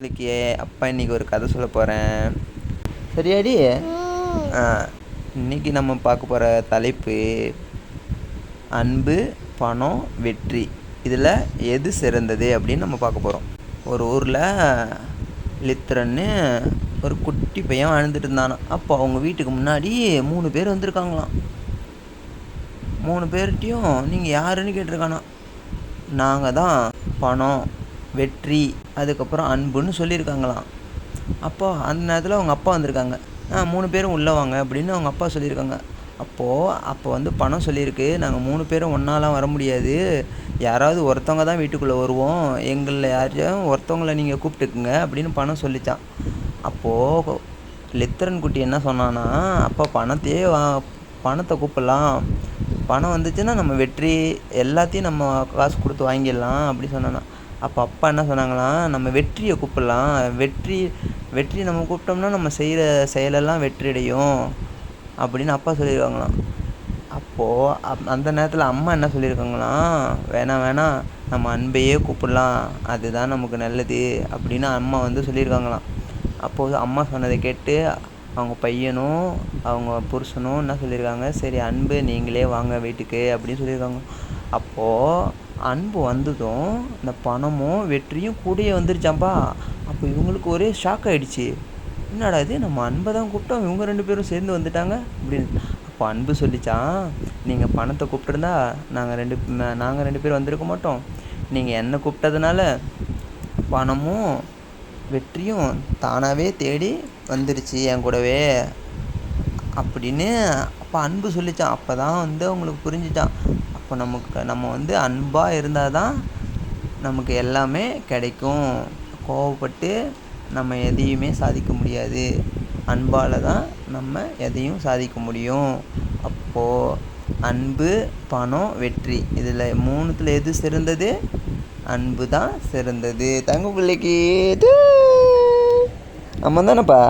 இன்னைக்கு அப்பா இன்னைக்கு ஒரு கதை சொல்ல போகிறேன் சரியாடி? இன்னைக்கு நம்ம பார்க்க போகிற தலைப்பு அன்பு பணம் வெற்றி. இதில் எது சிறந்தது அப்படின்னு நம்ம பார்க்க போகிறோம் ஒரு ஊரில் லித்திரன்னு ஒரு குட்டி பையன் வாழ்ந்துட்டு இருந்தானா. அப்போ அவங்க வீட்டுக்கு முன்னாடி மூணு பேர் வந்திருக்காங்களாம். மூணு பேர்கிட்டையும் நீங்கள் யாருன்னு கேட்டிருக்கானா நாங்கள் தான் பணம் வெற்றி அதுக்கப்புறம் அன்புன்னு சொல்லியிருக்காங்களாம். அப்போ அந்த நேரத்தில் அவங்க அப்பா வந்திருக்காங்க. ஆ மூணு பேரும் உள்ளே வாங்க அப்படின்னு அவங்க அப்பா சொல்லியிருக்காங்க. அப்போது அப்போ வந்து பணம் சொல்லியிருக்கு. நாங்கள் மூணு பேரும் ஒன்றாலாம் வர முடியாது. யாராவது ஒருத்தவங்க தான் வீட்டுக்குள்ளே வருவோம். எங்களில் யாரையும் ஒருத்தவங்கள நீங்கள் கூப்பிட்டுக்குங்க அப்படின்னு பணம் சொல்லிச்சான் அப்போது லித்தரன் குட்டி என்ன சொன்னான்னா அப்போ பணத்தையே வா பணத்தை கூப்பிடலாம். பணம் வந்துச்சுன்னா நம்ம வெற்றி எல்லாத்தையும் நம்ம காசு கொடுத்து வாங்கிடலாம் அப்படி சொன்னானா. அப்போ அப்பா என்ன சொன்னாங்களாம் நம்ம வெற்றியை கூப்பிடலாம். வெற்றி வெற்றி நம்ம கூப்பிட்டோம்னா நம்ம செய்கிற செயலெல்லாம் வெற்றியடையும் அப்படின்னு அப்பா சொல்லியிருக்காங்களாம் அப்போது அப் அந்த நேரத்தில் அம்மா என்ன சொல்லியிருக்காங்களாம் வேணாம் வேணாம் நம்ம அன்பையே கூப்பிடலாம். அதுதான் நமக்கு நல்லது அப்படின்னு அம்மா வந்து சொல்லியிருக்காங்களாம் அப்போது அம்மா சொன்னதை கேட்டு அவங்க பையனும் அவங்க புருஷனும் என்ன சொல்லியிருக்காங்க சரி அன்பு நீங்களே வாங்க வீட்டுக்கு அப்படின்னு சொல்லியிருக்காங்க அப்போது அன்பு வந்ததும் இந்த பணமும் வெற்றியும் கூடயே வந்துருச்சாம்பா. அப்போ இவங்களுக்கு ஒரே ஷாக் ஆகிடுச்சு என்னடா இது? நம்ம அன்பை தான் கூப்பிட்டோம். இவங்க ரெண்டு பேரும் சேர்ந்து வந்துட்டாங்க அப்படின்னு. அப்போ அன்பு சொல்லிச்சான் நீங்கள் பணத்தை கூப்பிட்ருந்தா நாங்கள் ரெண்டு நாங்கள் ரெண்டு பேரும் வந்திருக்க மாட்டோம். நீங்கள் என்னை கூப்பிட்டதுனால பணமும் வெற்றியும் தானாகவே தேடி வந்துடுச்சு என் கூடவே. அப்படின்னு அப்போ அன்பு சொல்லிச்சான். அப்போ தான் வந்து அவங்களுக்கு புரிஞ்சிச்சான். அப்போ நமக்கு நம்ம வந்து அன்பாக இருந்தால் தான் நமக்கு எல்லாமே கிடைக்கும். கோவப்பட்டு நம்ம எதையுமே சாதிக்க முடியாது. அன்பால் தான் நம்ம எதையும் சாதிக்க முடியும். அப்போது அன்பு பணம் வெற்றி. இதில் மூணுத்தில் எது சிறந்தது? அன்பு தான் சிறந்தது. தங்க பிள்ளைக்கு நம்ம தானேப்பா?